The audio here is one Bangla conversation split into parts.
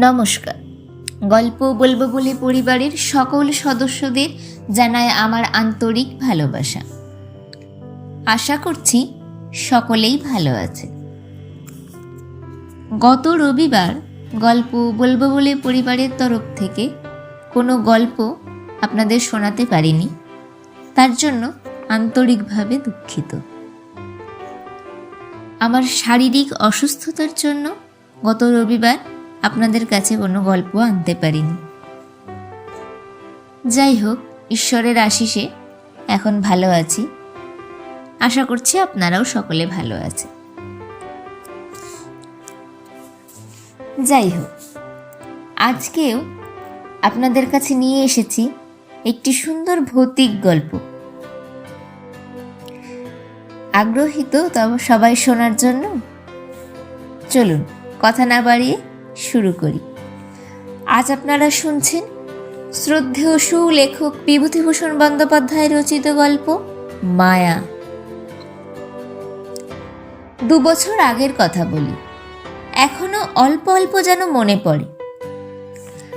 নমস্কার। গল্প বলব বলে পরিবারের সকল সদস্যদের জানায় আমার আন্তরিক ভালোবাসা। আশা করছি সকলেই ভালো আছে। গত রবিবার গল্প বলব বলে পরিবারের তরফ থেকে কোনো গল্প আপনাদের শোনাতে পারিনি। তার জন্য আন্তরিকভাবে দুঃখিত। আমার শারীরিক অসুস্থতার জন্য গত রবিবার আপনাদের কাছে কোনো গল্প আনতে পারিনি যাই হোক, ঈশ্বরের আশিসে এখন ভালো আছি। আশা করছি আপনারাও সকলে ভালো আছে যাই হোক, আজকেও আপনাদের কাছে নিয়ে এসেছি একটি সুন্দর ভৌতিক গল্প। আগ্রহী তো সবাই শোনার জন্য। চলুন, কথা না বাড়িয়ে শুরু করি। আজ আপনারা শুনছেন শ্রদ্ধেয় সুলেখক বিভূতিভূষণ বন্দ্যোপাধ্যায় রচিত গল্প মায়া। দু বছর আগের কথা বলি। এখনও অল্প অল্প যেন মনে পড়ে।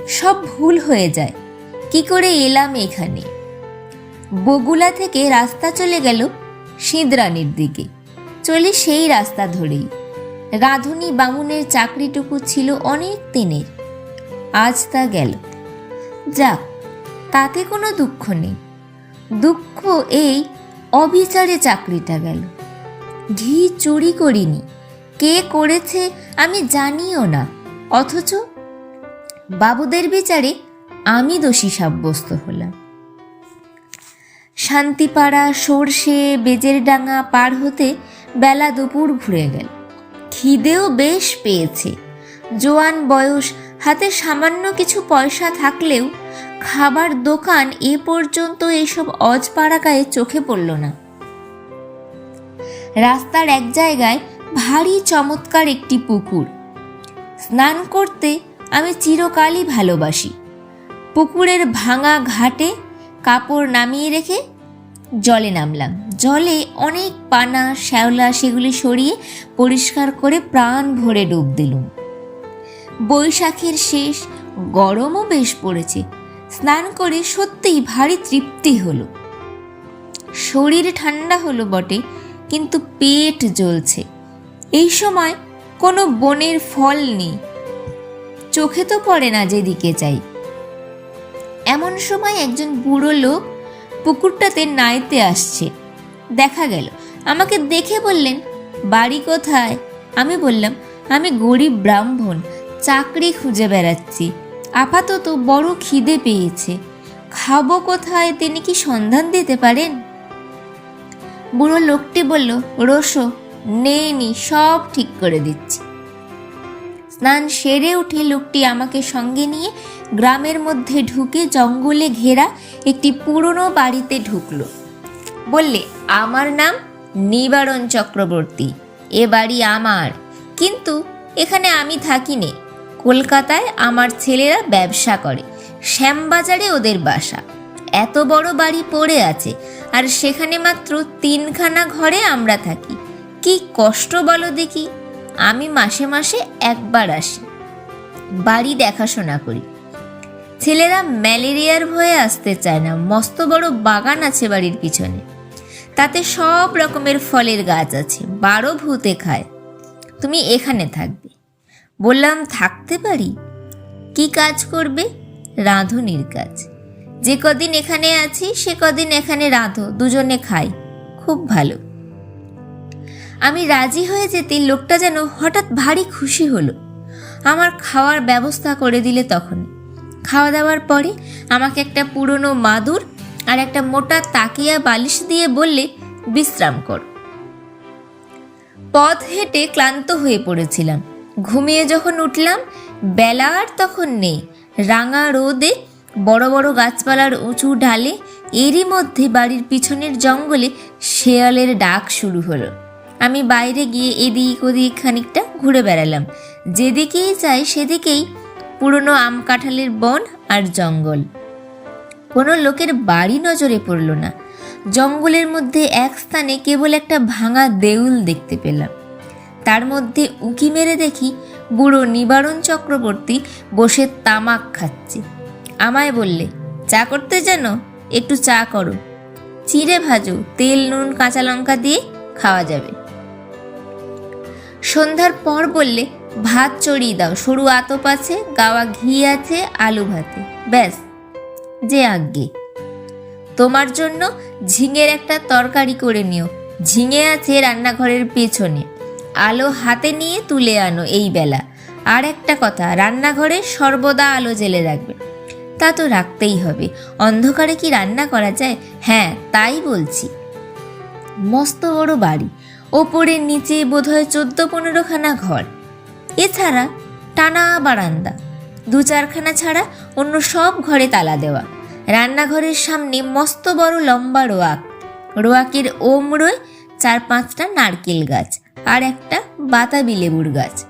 সব ভুল হয়ে যায়। কি করে এলাম এখানে? বগুলা থেকে রাস্তা চলে গেল সিঁদরানির দিকে। চলি সেই রাস্তা ধরেই। রাধুনী বামুনের চাকরিটুকু ছিল অনেক দিনের আজ তা গেল। যাক তাতে কোনো দুঃখ নেই। দুঃখ এই অবিচারে চাকরিটা গেল। ঘি চুরি করিনি। কে করেছে আমি জানিও না। অথচ বাবুদের বিচারে আমি দোষী সাব্যস্ত হলাম। শান্তিপাড়া সর্ষে, বেজের ডাঙা পার হতে বেলা দুপুর ঘুরে গেল। খিদেও বেশ পেয়েছে। জোয়ান বয়স, হাতে সামান্য কিছু পয়সা থাকলেও খাবার দোকান এ পর্যন্ত এইসব অজপাড়াকায় চোখে পড়ল না। রাস্তার এক জায়গায় ভারী চমৎকার একটি পুকুর। স্নান করতে আমি চিরকালই ভালোবাসি। পুকুরের ভাঙা ঘাটে কাপড় নামিয়ে রেখে জলে নামলাম। জলে অনেক পানা, শ্যাওলা সেগুলি সরিয়ে পরিষ্কার করে প্রাণ ভরে ডুব দিলুম। বৈশাখের শেষ, গরমও বেশ পড়েছে। স্নান করে সত্যিই ভারী তৃপ্তি হলো। শরীর ঠান্ডা হলো বটে, কিন্তু পেট জ্বলছে। এই সময় কোনো বনের ফল নেই। চোখে তো পড়ে না যেদিকে চাই এমন সময় একজন বুড়ো লোক পুকুরটাতে নাইতে আসছে। দেখা গেল। আমাকে দেখে বললেন, বাড়ি কোথায়? আমি বললাম, আমি গরিব ব্রাহ্মণ, চাকরি খুঁজে বেড়াচ্ছি। আপাতত বড় খিদে পেয়েছে। খাব কোথায়? তিনি কি সন্ধান দিতে পারেন? বুড়ো লোকটি বলল, রসো নেইনি সব ঠিক করে দিচ্ছি। স্নান সেরে উঠে লোকটি আমাকে সঙ্গে নিয়ে গ্রামের মধ্যে ঢুকে জঙ্গলে ঘেরা একটি পুরনো বাড়িতে ঢুকল। বললে, আমার নাম নিবারণ চক্রবর্তী, এ বাড়ি আমার। কিন্তু এখানে আমি থাকি নে কলকাতায় আমার ছেলেরা ব্যবসা করে, শ্যামবাজারে ওদের বাসা। এত বড় বাড়ি পড়ে আছে, আর সেখানে মাত্র তিনখানা ঘরে আমরা থাকি। কি কষ্ট বলো দেখি। আমি মাসে মাসে একবার আসি। বাড়ি দেখাশোনা করি। ছেলেরা ম্যালেরিয়ার ভয়ে আসতে চায় না। মস্ত বড় বাগান আছে বাড়ির পিছনে। তাতে সব রকমের ফলের গাছ আছে। বারো ভূতে খায়। তুমি এখানে থাকবে। বললাম, থাকতে পারি? কি কাজ করবে? রাঁধুনির কাজ। যে কদিন এখানে আছি, সে কদিন এখানে রাঁধো। দুজনে খাই। খুব ভালো। আমি রাজি হয়ে যেতে লোকটা যেন হঠাৎ ভারী খুশি হলো। আমার খাওয়ার ব্যবস্থা করে দিলে তখন খাওয়া দাওয়ার পরে আমাকে একটা পুরনো মাদুর আর একটা মোটা তাকিয়া বালিশ দিয়ে বললে, বিশ্রাম কর। পথ হেঁটে ক্লান্ত হয়ে পড়েছিলাম। ঘুমিয়ে যখন উঠলাম, বেলা আর তখন নেই। রাঙা রোদে বড় বড় গাছপালার উঁচু ঢালে এরই মধ্যে বাড়ির পিছনের জঙ্গলে শেয়ালের ডাক শুরু হলো। আমি বাইরে গিয়ে এদিক ওদিক খানিকটা ঘুরে বেড়ালাম। যেদিকেই চাই সেদিকেই পুরনো আম কাঁঠালের বন আর জঙ্গল। কোনো লোকের বাড়ি নজরে পড়ল না। জঙ্গলের মধ্যে এক স্থানে কেবল একটা ভাঙা দেউল দেখতে পেলাম। তার মধ্যে উঁকি মেরে দেখি বুড়ো নিবারণ চক্রবর্তী বসে তামাক খাচ্ছে। আমায় বললে, চা করতে জানো? একটু চা করো। চিড়ে ভাজো, তেল, নুন, কাঁচা লঙ্কা দিয়ে খাওয়া যাবে। সন্ধ্যার পর বললে ভাত চড়িয়ে দাও। সরু আতপ আছে, গাওয়া ঘি আছে, আলু ভাতে। ব্যাস, যে আজ্ঞে তোমার জন্য ঝিঙের একটা তরকারি করে নিও। ঝিঙে আছে রান্নাঘরের পেছনে। আলো হাতে নিয়ে তুলে আনো এই বেলা। আর একটা কথা, রান্নাঘরে সর্বদা আলো জেলে রাখবে। তা তো রাখতেই হবে। অন্ধকারে কি রান্না করা যায়? হ্যাঁ তাই বলছি। মস্ত বড় বাড়ি। ওপরে, নিচে, বোধহয় চোদ্দ পনেরোখানা ঘর। এছাড়া টানা বারান্দা, দু চারখানা ছাড়া অন্য সব ঘরে তালা দেওয়া। রান্নাঘরের সামনে মস্ত বড় লম্বা রোয়াক। রোয়াকের ওমরোয় চার পাঁচটা নারকেল গাছ আর একটা বাতাবি লেবুর গাছ।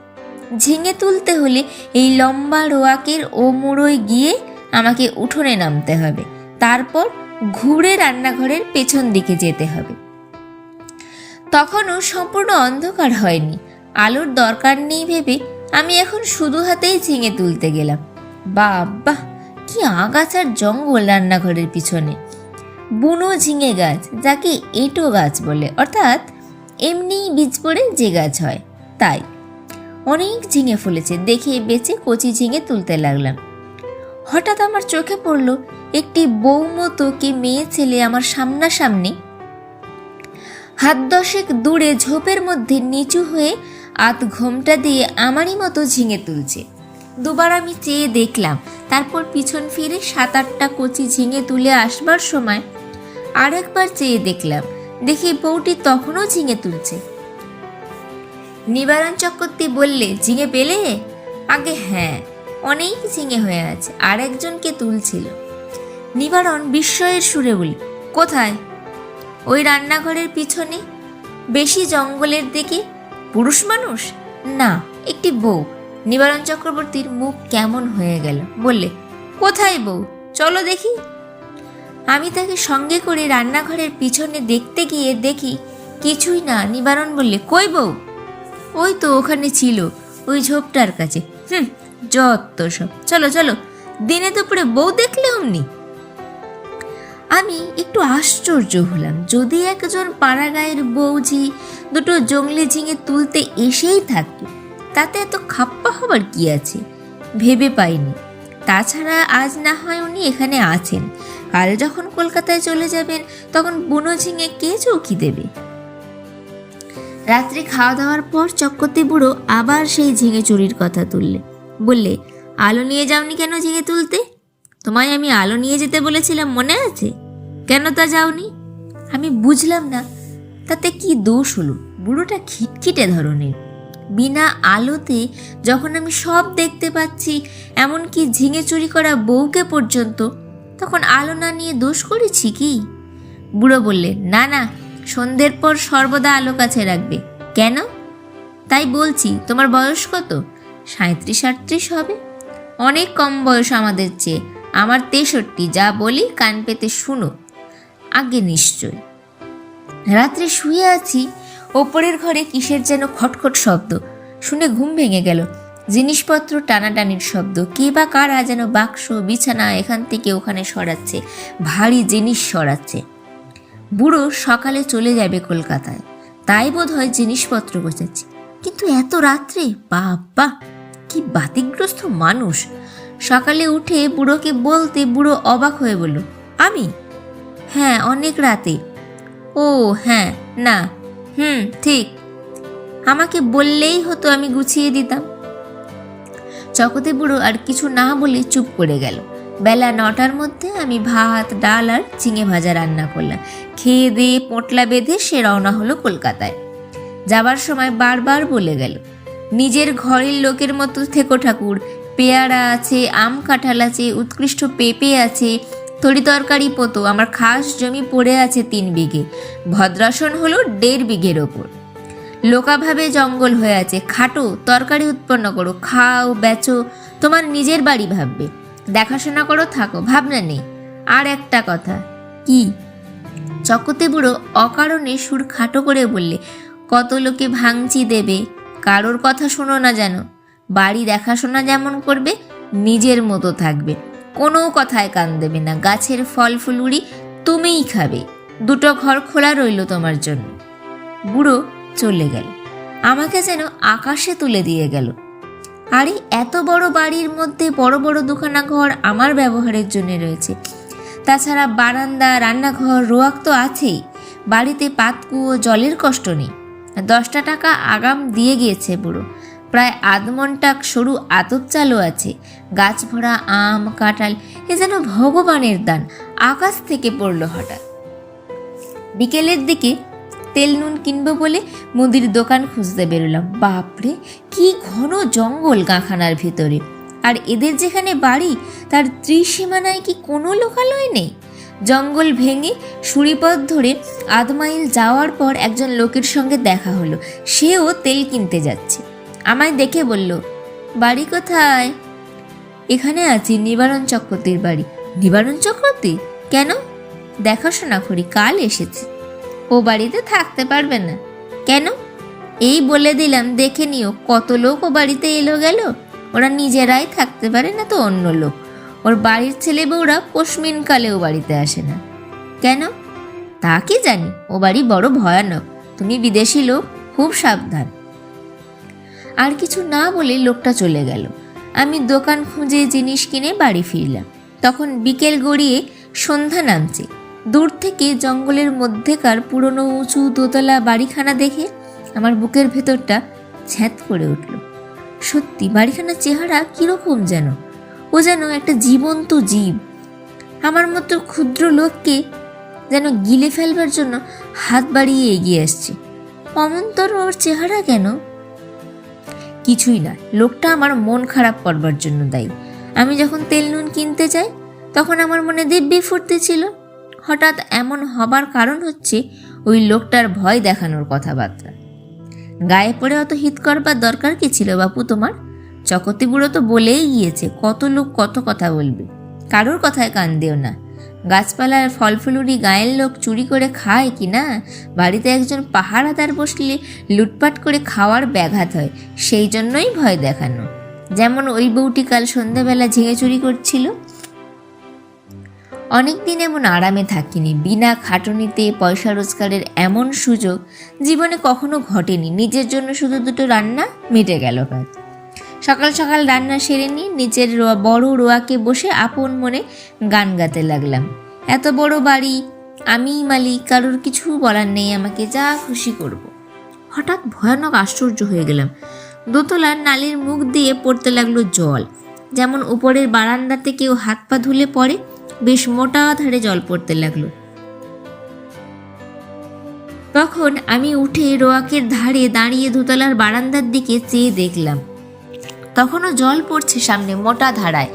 ঝিঙে তুলতে হলে এই লম্বা রোয়াকের ওমরোয় গিয়ে আমাকে উঠোনে নামতে হবে। তারপর ঘুরে রান্নাঘরের পেছন দিকে যেতে হবে। তখনও সম্পূর্ণ অন্ধকার হয়নি। আলোর দরকার নেই ভেবে আমি এখন শুধু হাতেই ঝিঙে তুলতে গেলাম। বাবা কি আগাছার জঙ্গল রান্নাঘরের পিছনে। বুনো ঝিঙে গাছ, যাকে এঁটো গাছ বলে, অর্থাৎ এমনিই বীজ পড়ে যে গাছ হয়, তাই। অনেক ঝিঙে ফুলেছে, দেখে বেঁচে কচি ঝিঙে তুলতে লাগলাম। হঠাৎ আমার চোখে পড়ল একটি বউ মতো কি মেয়ে ছেলে আমার সামনাসামনি। হাত দশেক দূরে ঝোপের মধ্যে নিচু হয়ে আত ঘোমটা দিয়ে আমারই মতো ঝিঙে তুলছে। দুবার আমি চেয়ে দেখলাম, তারপর পিছন ফিরে সাত আটটা কচি ঝিঙে তুলে আসবার সময় আরেকবার চেয়ে দেখলাম, দেখি বউটি তখনও ঝিঙে তুলছে। নিবারণ চক্রবর্তী বললে, ঝিঙে পেলে? আগে হ্যাঁ অনেক ঝিঙে হয়ে আছে, আর একজনকে তুলছিল। নিবারণ বিস্ময়ের সুরে বলি কোথায়? ওই রান্নাঘরের পিছনে, বেশি জঙ্গলের দিকে পুরুষ মানুষ? না, একটি বউ। নিবারণ চক্রবর্তীর মুখ কেমন হয়ে গেল। বললে, কোথায় বউ? চলো দেখি। আমি তাকে সঙ্গে করে রান্নাঘরের পিছনে দেখতে গিয়ে দেখি, কিছুই না। নিবারণ বললে, কই বউ? ওই তো ওখানে ছিল, ওই ঝোপটার কাছে। হুম, যত সব। চলো চলো। দিনে তো দুপুরে বউ দেখলে অমনি? আমি একটু আশ্চর্য হলাম। যদি একজন পাড়াগাঁয়ের বৌঝি দুটো জঙ্গলি ঝিঙে তুলতে এসেই থাকতো, তাতে এত খাপ্পা হবার কি আছে? ভেবে পাইনি। তাছাড়া আজ না হয় উনি এখানে আছেন। কাল যখন কলকাতায় চলে যাবেন, তখন বুনো ঝিঙে কে চৌকি দেবে? রাত্রে খাওয়া দাওয়ার পর চক্কতি বুড়ো আবার সেই ঝিঙে চুরির কথা তুললে। বললে, আলো নিয়ে যাওনি কেন ঝিঙে তুলতে? তোমায় আমি আলো নিয়ে যেতে বলেছিলাম, মনে আছে? কেন তা যাওনি? আমি বুঝলাম না। তাতে কি দোষ হলো? বুড়োটা খিটখিটে ধরনের। বিনা আলোতে যখন আমি সব দেখতে পাচ্ছি, এমনকি ঝিঙে চুরি করা বউকে পর্যন্ত, তখন আলো না নিয়ে দোষ করেছি কি? বুড়ো বললে, না না, সন্ধ্যের পর সর্বদা আলো কাছে রাখবে। কেন? তাই বলছি, তোমার বয়স কত? সাঁত্রিশ আটত্রিশ হবে। অনেক কম বয়স আমাদের চেয়ে। আমার তেষট্টি, যা বলি কান পেতে শুনো। আগে নিশ্চয়। রাত্রে শুয়ে আছি, ওপরের ঘরে কিসের যেন খটখট শব্দ। শুনে ঘুম ভেঙে গেল। জিনিসপত্র টানাটানির শব্দ। কে বা কারা যেন বাক্স, বিছানা এখান থেকে ওখানে সরাচ্ছে। ভারী জিনিস সরাচ্ছে। বুড়ো সকালে চলে যাবে কলকাতায়। তাই বোধ হয় জিনিসপত্র গোছাচ্ছি। কিন্তু এত রাত্রে? বাবা! কি বাতিগ্রস্ত মানুষ। সকালে উঠে বুড়োকে বলতে বুড়ো অবাক হয়ে বলল, আমি? হ্যাঁ অনেক রাতে। ও হ্যাঁ না, হুম, ঠিক। আমাকে বললেই হতো আমি গুছিয়ে দিতাম। চকতে বুড়ো আর কিছু না বলে চুপ করে গেল। বেলা নটার মধ্যে আমি ভাত, ডাল আর চিঙে ভাজা রান্না করলাম। খেয়ে দিয়ে পোটলা বেঁধে সে রওনা হলো কলকাতায়। যাবার সময় বারবার বলে গেল, নিজের ঘরের লোকের মতো থেকো ঠাকুর। পেয়ারা আছে, আম কাঁঠাল আছে, উৎকৃষ্ট পেঁপে আছে তরি তরকারি পোতো, আমার খাস জমি পড়ে আছে তিন বিঘে। ভদ্রাসন হলো দেড় বিঘের ওপর। লোকাভাবে জঙ্গল হয়ে আছে। খাটো, তরকারি উৎপন্ন করো, খাও, বেচো, তোমার নিজের বাড়ি ভাববে। দেখাশোনা করো, থাকো, ভাবনা নেই। আর একটা কথা, কি? চকতে বুড়ো অকারণে সুর খাটো করে বললে, কত লোকে ভাঙচি দেবে? কারোর কথা শোনো না যেন। বাড়ি দেখাশোনা যেমন করবে, নিজের মতো থাকবে। কোনো কথায় কান দেবে না। গাছের ফল ফুলুরি তুমিই খাবে। দুটো ঘর খোলা রইল তোমার জন্য। বুড়ো চলে গেল। আমাকে যেন আকাশে তুলে দিয়ে গেল। আরে, এত বড় বাড়ির মধ্যে বড় বড় দুখানা ঘর আমার ব্যবহারের জন্য রয়েছে। তাছাড়া বারান্দা, রান্নাঘর, রোয়াক তো আছেই। বাড়িতে পাতকুয়ো, জলের কষ্ট নেই। দশটা টাকা আগাম দিয়ে গিয়েছে বুড়ো। প্রায় আধমনটাক সরু আতপ চালও আছে। গাছ ভরা আম, কাঁঠাল, এ যেন ভগবানের দান। আকাশ থেকে পড়ল হঠাৎ। বিকেলের দিকে তেল নুন কিনবো বলে মুদির দোকান খুঁজতে বেরোলাম। বাপরে, কি ঘন জঙ্গল গাঁখানার ভিতরে। আর এদের যেখানে বাড়ি, তার ত্রিসীমানায় কি কোনো লোকালয় নেই? জঙ্গল ভেঙে সুড়িপথ ধরে আধ মাইল যাওয়ার পর একজন লোকের সঙ্গে দেখা হলো। সেও তেল কিনতে যাচ্ছে। আমায় দেখে বলল, বাড়ি কোথায়? এখানে আছি, নিবারণ চক্রবর্তীর বাড়ি। নিবারণ চক্রবর্তী? কেন? দেখাশোনা করি, কাল এসেছি। ও বাড়িতে থাকতে পারবে না। কেন? এই বলে দিলাম, দেখে নিও, কত লোক ও বাড়িতে এলো গেল? ওরা নিজেরাই থাকতে পারে না তো অন্য লোক। ওর বাড়ির ছেলে বউরা পশ্মিন কালে ও বাড়িতে আসে না। কেন? তা কি জানি, ও বাড়ি বড় ভয়ানক। তুমি বিদেশি লোক, খুব সাবধান। আর কিছু না বলে লোকটা চলে গেল। আমি দোকান খুঁজে জিনিস কিনে বাড়ি ফিরলাম। তখন বিকেল গড়িয়ে সন্ধ্যা নামছে। দূর থেকে জঙ্গলের মধ্যেকার পুরনো উঁচু দোতলা বাড়িখানা দেখে আমার বুকের ভেতরটা ছ্যাঁত করে উঠল। সত্যি, বাড়িখানার চেহারা কীরকম যেন? ও যেন একটা জীবন্ত জীব। আমার মতো ক্ষুদ্র লোককে যেন গিলে ফেলবার জন্য হাত বাড়িয়ে এগিয়ে আসছে। অমন্তর ওর চেহারা কেন? কিছুই না লোকটা আমার মন খারাপ করবার জন্য দায়ী। আমি যখন তেল নুন কিনতে যাই, তখন আমার মনে দিব্যি ফুটতে ছিল হঠাৎ এমন হবার কারণ হচ্ছে ওই লোকটার ভয় দেখানোর কথাবার্তা। গায়ে পড়ে অত হিত করবার দরকার কি ছিল বাপু তোমার? চকতি বুড়ো তো বলেই গিয়েছে, কত লোক কত কথা বলবে। কারোর কথায় কান দিও না। গাছপালার ফল ফুলুরি গায়ের লোক চুরি করে খায় কি না? বাড়িতে একজন পাহারাদার বসলে লুটপাট করে খাওয়ার ব্যাঘাত হয়, সেই জন্যই ভয় দেখানো। যেমন ওই বউটি কাল সন্ধ্যাবেলা ঝিঙে চুরি করছিল। অনেকদিন এমন আরামে থাকিনি, বিনা খাটুনিতে পয়সা রোজগারের এমন সুযোগ জীবনে কখনো ঘটেনি। নিজের জন্য শুধু দুটো রান্না, মিটে গেল কাজ সকাল সকাল রান্না সেরে নিয়ে নিচের রোয়া বড় রোয়াকে বসে আপন মনে গান গাতে লাগলাম। এত বড় বাড়ি, আমিই মালিক, কারোর কিছু বলার নেই, আমাকে যা খুশি করব। হঠাৎ ভয়ানক আশ্চর্য হয়ে গেলাম। দোতলার নালির মুখ দিয়ে পড়তে লাগল জল। যেমন উপরের বারান্দাতে কেউ হাত পা ধুলে পড়ে, বেশ মোটা ধারে জল পড়তে লাগল। তখন আমি উঠে রোয়াকের ধারে দাঁড়িয়ে দোতলার বারান্দার দিকে চেয়ে দেখলাম। তখনও জল পড়ছে সামনে মোটা ধারায়।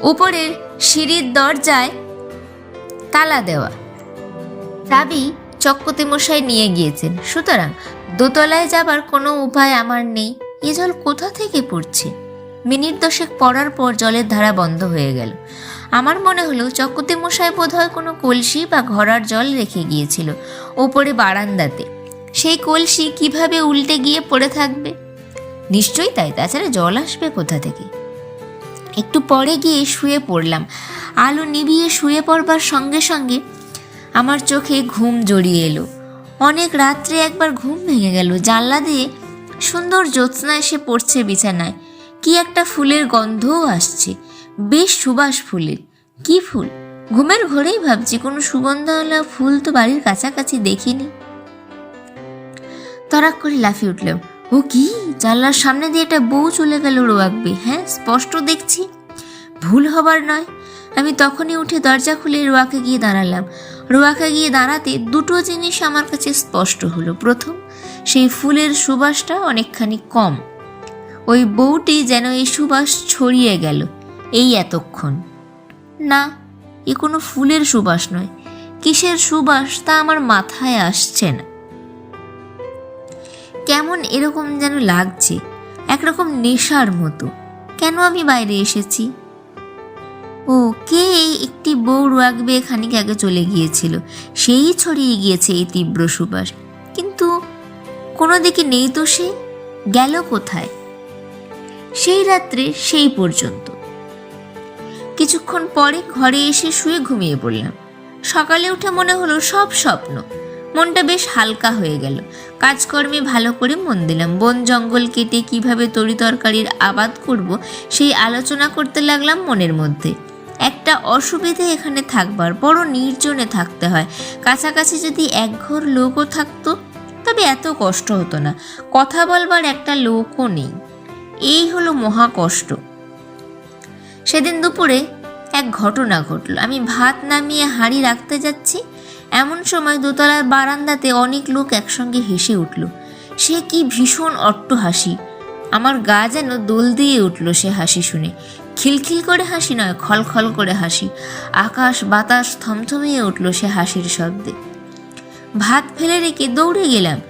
উপরের সিঁড়ির দরজায় তালা দেওয়া। চাবি চক্কতি মশাই নিয়ে গিয়েছেন। সুতরাং দোতলায় যাবার কোনো উপায় আমার নেই। এ জল কোথা থেকে পড়ছে? মিনিট দশেক পড়ার পর জলের ধারা বন্ধ হয়ে গেল। আমার মনে হলো চক্কতি মশাই বোধহয় কোনো কলসি বা ঘড়ার জল রেখে গিয়েছিল। ওপরে বারান্দাতে। সেই কলসি কীভাবে উল্টে গিয়ে পড়ে থাকবে? নিশ্চয়ই তাই, তাছাড়া জল আসবে কোথা থেকে? একটু পরে গিয়ে শুয়ে পড়লাম। আলো নিভিয়ে শুয়ে পড়বার সঙ্গে সঙ্গে আমার চোখে ঘুম জড়িয়ে এলো। অনেক রাত্রে একবার ঘুম ভেঙে গেল। জানলা দিয়ে সুন্দর জ্যোৎস্না এসে পড়ছে বিছানায়। কি একটা ফুলের গন্ধও আসছে। বেশ সুবাস ফুলের। কি ফুল? ঘুমের ঘরেই ভাবছি, কোনো সুগন্ধওয়ালা ফুল তো বাড়ির কাছাকাছি দেখিনি। তরাক করে লাফিয়ে উঠলাম। ও কি? জানলার সামনে দিয়ে একটা বউ চলে গেল রোয়াকবে হ্যাঁ স্পষ্ট দেখছি। ভুল হবার নয়। আমি তখনই উঠে দরজা খুলে রোয়াকে গিয়ে দাঁড়ালাম। রোয়াকে গিয়ে দাঁড়াতে দুটো জিনিস আমার কাছে স্পষ্ট হলো। প্রথম, সেই ফুলের সুবাসটা অনেকখানি কম। ওই বউটি যেন এই সুবাস ছড়িয়ে গেল এই এতক্ষণ। না, এ কোনো ফুলের সুবাস নয়। কিসের সুবাস তা আমার মাথায় আসছে না। কেমন এরকম যেন লাগছে, একরকম নেশার মতো। কেন আমি বাইরে এসেছি? ও, কে এই একটি বউ রাখবে খানিক আগে চলে গিয়েছিল? সেই ছড়িয়ে গিয়েছে এই তীব্র সুবাস। কিন্তু কোনো দিকে নেই তো সে? গেল কোথায়? সেই রাত্রে সেই পর্যন্ত। কিছুক্ষণ পরে ঘরে এসে শুয়ে ঘুমিয়ে পড়লাম। সকালে উঠে মনে হলো সব স্বপ্ন। মনটা বেশ হালকা হয়ে গেল। কাজকর্মে ভালো করে মন দিলাম। বন, জঙ্গল কেটে কীভাবে তরি তরকারির আবাদ করব, সেই আলোচনা করতে লাগলাম মনের মধ্যে। একটা অসুবিধে এখানে থাকবার, বড় নির্জনে থাকতে হয়। কাছাকাছি যদি একঘর লোকও থাকতো, তবে এত কষ্ট হতো না। কথা বলবার একটা লোকও নেই। এই হলো মহা কষ্ট। সেদিন দুপুরে এক ঘটনা ঘটল। আমি ভাত নামিয়ে হাঁড়ি রাখতে যাচ্ছি এমন সময় দোতলার বারান্দাতে অনেক লোক একসঙ্গে হেসে উঠল। সে কি ভীষণ অট্ট হাসি। আমার গা যেন দোল দিয়ে উঠল সে হাসি শুনে। খিলখিল করে হাসি নয়, খলখল করে হাসি। আকাশ বাতাস থমথমিয়ে উঠল সে হাসির শব্দে। ভাত ফেলে রেখে দৌড়ে গেলাম।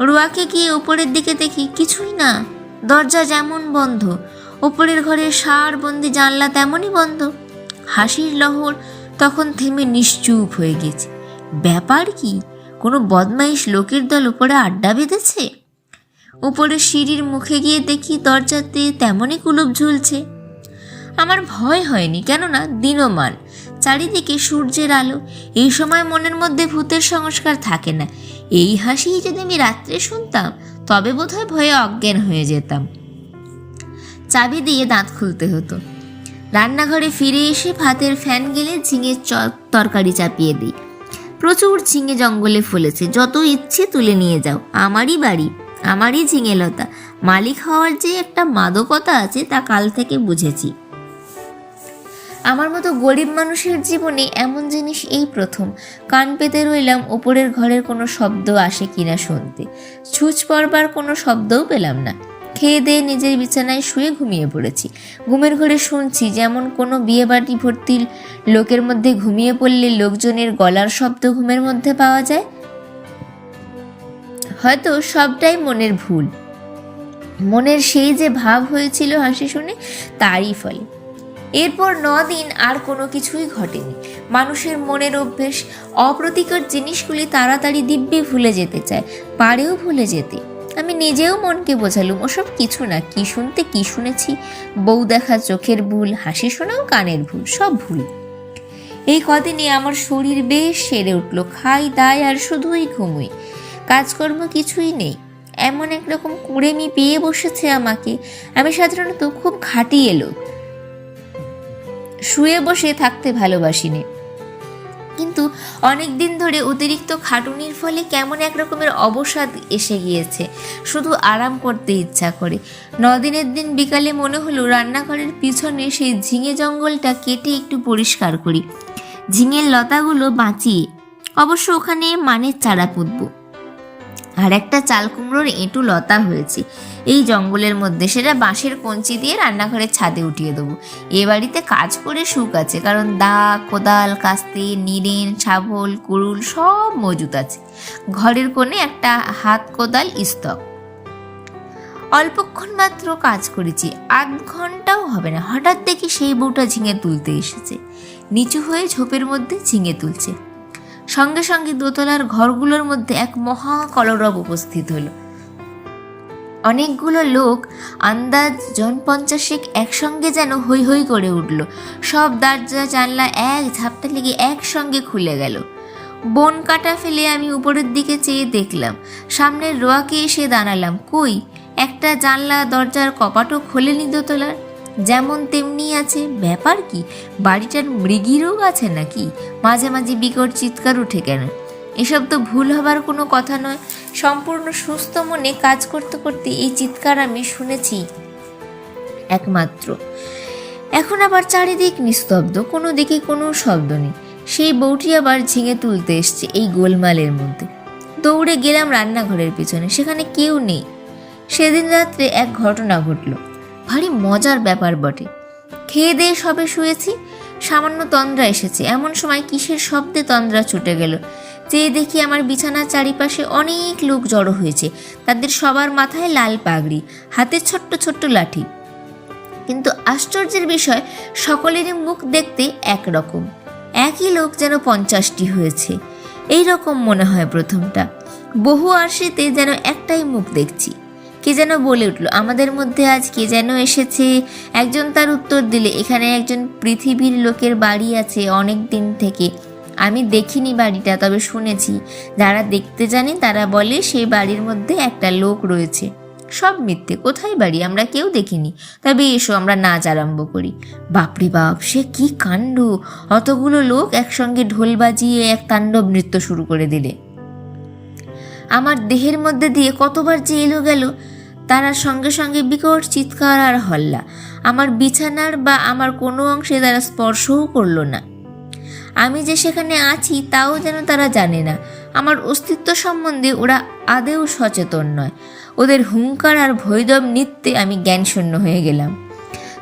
রুয়াকে গিয়ে উপরের দিকে দেখি কিছুই না। দরজা যেমন বন্ধ ওপরের ঘরের সার বন্দি জানলা তেমনই বন্ধ। হাসির লহর তখন থেমে নিশ্চুপ হয়ে গেছে। ব্যাপার কি? কোনো বদমাইশ লোকের দল উপরে আড্ডা বেঁধেছে? উপরে সিঁড়ির মুখে গিয়ে দেখি দরজাতে তেমনই কুলুপ ঝুলছে। আমার ভয় হয়নি, কেননা দিনমান, চারিদিকে সূর্যের আলো, এই সময় মনের মধ্যে ভূতের সংস্কার থাকে না। এই হাসি যদি আমি রাত্রে শুনতাম, তবে বোধহয় ভয়ে অজ্ঞান হয়ে যেতাম। চাবি দিয়ে দাঁত খুলতে হতো। রান্নাঘরে ফিরে এসে ভাতের ফ্যান গেলে ঝিঙের তরকারি চাপিয়ে দিই। প্রচুর ঝিঙে জঙ্গলে ফলেছে, যত ইচ্ছে তুলে নিয়ে যাও। আমারই বাড়ি, আমারই ঝিঙে লতা মালিক হওয়ার যে একটা মাদকতা আছে তা কাল থেকে বুঝেছি। আমার মতো গরিব মানুষের জীবনে এমন জিনিস এই প্রথম। কান পেতে রইলাম, ওপরের ঘরের কোনো শব্দ আসে কিনা শুনতে। ছুঁচ পড়বার কোনো শব্দও পেলাম না। খেয়ে দিয়ে নিজের বিছানায় শুয়ে ঘুমিয়ে পড়েছি। ঘুমের ঘরে শুনছি যেমন কোনো বিয়ে বাড়ি ভর্তি লোকের মধ্যে ঘুমিয়ে পড়লে লোকজনের গলার শব্দ ঘুমের মধ্যে পাওয়া যায়। হয়তো সবটাই মনের ভুল। মনের সেই যে ভাব হয়েছিল হাসি শুনে তারই ফলে। এরপর দিন আর কোনো কিছুই ঘটেনি। মানুষের মনের অভ্যেস, অপ্রতিকর জিনিসগুলি তাড়াতাড়ি দিব্যি ভুলে যেতে চায়, পারেও ভুলে যেতে। আমি নিজেও মনকে বোঝালুম, ওসব কিছু না, কি শুনতে কি শুনেছি? বউ দেখা চোখের ভুল, হাসি শোনাও কানের ভুল, সব ভুল। এই কদিনে আমার শরীর বেশ সেরে উঠল, খাই, দাই, আর শুধুই ঘুমুই। কাজকর্ম কিছুই নেই। এমন একরকম কুড়েমি পেয়ে বসেছে আমাকে। আমি সাধারণত খুব খাটিয়ে এলো শুয়ে বসে থাকতে ভালোবাসি নে কিন্তু অনেক দিন ধরে অতিরিক্ত খাটুনির ফলে কেমন এক রকমের অবসাদ এসে গিয়েছে। শুধু আরাম করতে ইচ্ছা করে। নদিনের দিন বিকালে মনে হলো রান্নাঘরের পিছনে সেই ঝিঙে জঙ্গলটা কেটে একটু পরিষ্কার করি। ঝিঙের লতাগুলো বাঁচিয়ে অবশ্য ওখানে মানের চারা পুঁতবো। আর একটা চাল কুমড়োর এঁটু লতা হয়েছে। এই জঙ্গলের মধ্যে সেটা বাঁশের কঞ্চি দিয়ে রান্নাঘরের ছাদে উঠিয়ে দেবো। এ বাড়িতে কাজ করে সুখ আছে, কারণ দা কোদাল, কাস্তে নিরেন ছাবল কুড়ুল সব মজুত আছে। ঘরের কোণে একটা হাত কোদাল স্তক অল্পক্ষণ মাত্র কাজ করেছি, আধ ঘন্টাও হবে না। হঠাৎ দেখি সেই বউটা ঝিঙে তুলতে এসেছে। নিচু হয়ে ঝোপের মধ্যে ঝিঙে তুলছে। সঙ্গে সঙ্গে দোতলার ঘরগুলোর মধ্যে এক মহা কলরব উপস্থিত হলো। অনেকগুলো লোক আন্দাজ জন পঞ্চাশেক একসঙ্গে যেন হৈ হৈ করে উঠল। সব দরজা, জানলা এক ঝাপটা লেগে একসঙ্গে খুলে গেল। বন কাটা ফেলে আমি উপরের দিকে চেয়ে দেখলাম, সামনের রোয়াকে এসে দাঁড়ালাম। কই? একটা জানলা দরজার কপাটও খোলেনি দোতলার। যেমন তেমনি আছে। ব্যাপার কি? বাড়িটার মৃগী রোগ আছে নাকি? মাঝে মাঝে বিকট চিৎকার উঠে কেন? এসব তো ভুল হবার কোনো কথা নয়। সম্পূর্ণ সুস্থ মনে কাজ করতে করতে এই চিৎকার আমি শুনেছি একমাত্র। এখন আবার চারিদিক নিস্তব্ধ, কোনো দিকে কোনো শব্দ নেই। সেই বউটি আবার ঝিঙে তুলতে এসছে এই গোলমালের মধ্যে। দৌড়ে গেলাম রান্নাঘরের পিছনে, সেখানে কেউ নেই। সেদিন রাত্রে এক ঘটনা ঘটলো। ভারী মজার ব্যাপার বটে। খেয়ে দিয়ে সবে শুয়েছি, সামান্য তন্দ্রা এসেছে। এমন সময় কিসের শব্দে তন্দ্রা ছুটে গেল। চেয়ে দেখি আমার বিছানার চারিপাশে অনেক লোক জড়ো হয়েছে। তাদের সবার মাথায় লাল পাগড়ি, হাতে ছোট্ট ছোট্ট লাঠি। কিন্তু আশ্চর্যের বিষয়, সকলেরই মুখ দেখতে একরকম। একই লোক যেন পঞ্চাশটি হয়েছে। এই রকম মনে হয় প্রথমটা। বহু আরশিতে যেন একটাই মুখ দেখছি। কে যেন বলে উঠল? আমাদের মধ্যে আজ কে যেন এসেছে? একজন তার উত্তর দিলে, এখানে একজন পৃথিবীর লোকের বাড়ি আছে অনেক দিন থেকে। আমি দেখিনি বাড়িটা, তবে শুনেছি। যারা দেখতে জানে, তারা বলে সেই বাড়ির মধ্যে একটা লোক রয়েছে। সব মিথ্যে। কোথায় বাড়ি? আমরা কেউ দেখিনি। তবে এসো, আমরা নাচ আরম্ভ করি। বাপরে বাপ, সে কি কাণ্ড! অতগুলো লোক একসঙ্গে ঢোল বাজিয়ে এক তাণ্ডব নৃত্য শুরু করে দিলে। আমার দেহের মধ্যে দিয়ে কতবার যে এলো গেল। তারা সঙ্গে সঙ্গে বিকট চিৎকার আর হল্লা। আমার বিছানার বা আমার কোনো অংশে তারা স্পর্শও করল না। আমি যে সেখানে আছি তাও যেন তারা জানে না। আমার অস্তিত্ব সম্বন্ধে ওরা আদেও সচেতন নয়। ওদের হুঙ্কার আর ভৈরব নিত্যে আমি জ্ঞানশূন্য হয়ে গেলাম।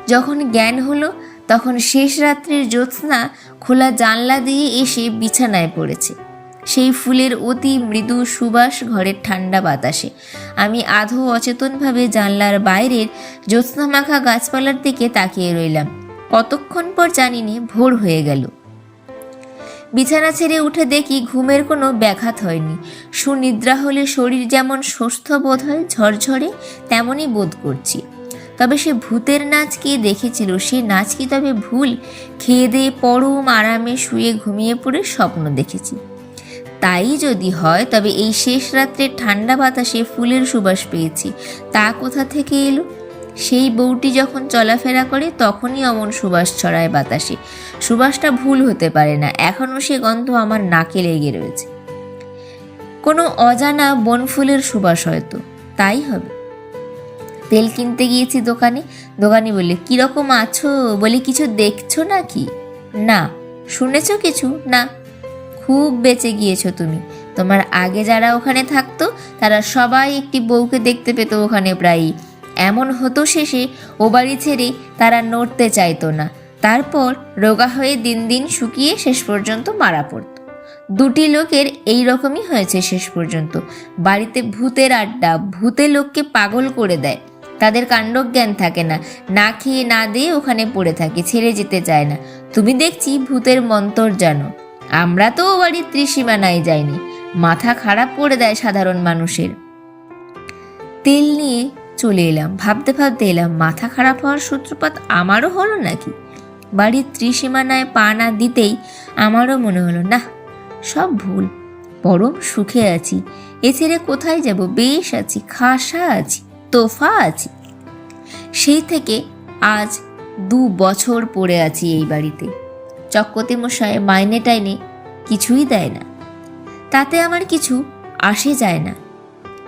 যখন জ্ঞান হলো, তখন শেষ রাত্রির জ্যোৎস্না খোলা জানলা দিয়ে এসে বিছানায় পড়েছে। সেই ফুলের অতি মৃদু সুবাস ঘরের ঠান্ডা বাতাসে। আমি আধো অচেতনভাবে জানলার বাইরের জ্যোৎস্নামাখা গাছপালার দিকে তাকিয়ে রইলাম। কতক্ষণ পর জানিনি ভোর হয়ে গেল। বিছানা ছেড়ে উঠে দেখি ঘুমের কোনো ব্যাঘাত হয়নি। সুনিদ্রা হলে শরীর যেমন সুস্থ বোধ হয়, ঝরঝরে তেমনই বোধ করছি। তবে সে ভূতের নাচ কে দেখেছিল, সে নাচ কি তবে ভুল? খেয়ে দিয়ে পরম আরামে শুয়ে ঘুমিয়ে পড়ে স্বপ্ন দেখেছি। তাই যদি হয়, তবে এই শেষ রাত্রে ঠান্ডা বাতাসে ফুলের সুবাস পেয়েছি। তা কোথা থেকে এলো? সেই বউটি যখন চলাফেরা করে, তখনই অমন সুবাস ছড়ায় বাতাসে। সুবাসটা ভুল হতে পারে না, এখনও সে গন্ধ আমার নাকে লেগে রয়েছে। কোনো অজানা বনফুলের সুবাস হয়তো, তাই হবে। তেল কিনতে গিয়েছি দোকানে। দোকানি বললে, কীরকম আছো? বলে, কিছু দেখছ নাকি? না। শুনেছো কিছু? না। খুব বেঁচে গিয়েছো তুমি। তোমার আগে যারা ওখানে থাকতো, তারা সবাই একটি বউকে দেখতে পেত ওখানে প্রায়ই। এমন হতো শেষে ও বাড়ি ছেড়ে তারা নড়তে চাইতো না। তারপর রোগা হয়ে দিন দিন শুকিয়ে শেষ পর্যন্ত মারা পড়তো। দুটি লোকের এই রকমই হয়েছে শেষ পর্যন্ত। বাড়িতে ভূতের আড্ডা, ভূতে লোককে পাগল করে দেয়। তাদের কাণ্ডজ্ঞান থাকে না। না খেয়ে না দিয়ে ওখানে পড়ে থাকে, ছেড়ে যেতে চায় না। তুমি দেখছি ভূতের মন্তর জানো। আমরা তো ও বাড়ির ত্রিসীমানায় যাইনি। মাথা খারাপ করে দেয় সাধারণ মানুষের। তেল নিয়ে চলে এলাম। ভাবতে ভাবতে এলাম, মাথা খারাপ হওয়ার সূত্রপাত আমারও হলো নাকি? বাড়ির ত্রিসীমানায় পা না দিতেই আমারও মনে হলো, না, সব ভুল। পরম সুখে আছি। এ ছেড়ে কোথায় যাব? বেশ আছি, খাসা আছি, তোফা আছি। সেই থেকে আজ দু বছর পড়ে আছি এই বাড়িতে। চক্কতি মশাই মাইনে টাইনে কিছুই দেয় না। তাতে আমার কিছু আসে যায় না।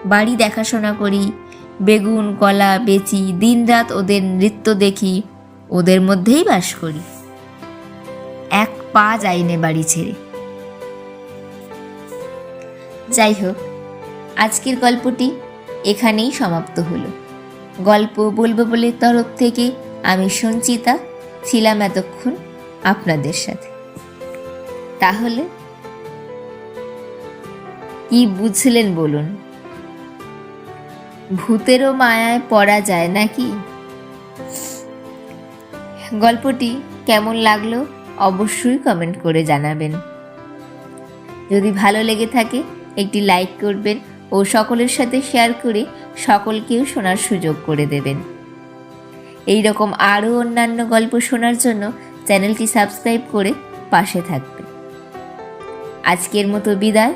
বাড়ি দেখাশোনা করি, বেগুন, কলা বেচি, দিনরাত ওদের নৃত্য দেখি, ওদের মধ্যেই বাস করি। এক পা যাইনে বাড়ি ছেড়ে। যাই হোক, আজকের গল্পটি এখানেই সমাপ্ত হলো। গল্প বলব বলে তরফ থেকে আমি সঞ্চিতা, ছিলাম এতক্ষণ আপনাদের সাথে। তাহলে কি বুঝলেন বলুন? ভূতেরও মায়ায় পড়া যায় নাকি? গল্পটি কেমন লাগল অবশ্যই কমেন্ট করে জানাবেন। যদি ভালো লেগে থাকে, একটি লাইক করবেন ও সকলের সাথে শেয়ার করে সকলকেও শোনার সুযোগ করে দেবেন। এই রকম আরও অন্যান্য গল্প শোনার জন্য চ্যানেলটি সাবস্ক্রাইব করে পাশে থাকবে। আজকের মতো বিদায়।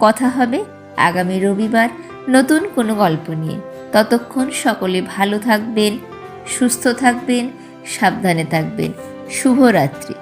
কথা হবে আগামী রবিবার নতুন কোনো গল্প নিয়ে। ততক্ষণ সকলে ভালো থাকবেন, সুস্থ থাকবেন, সাবধানে থাকবেন। শুভরাত্রি।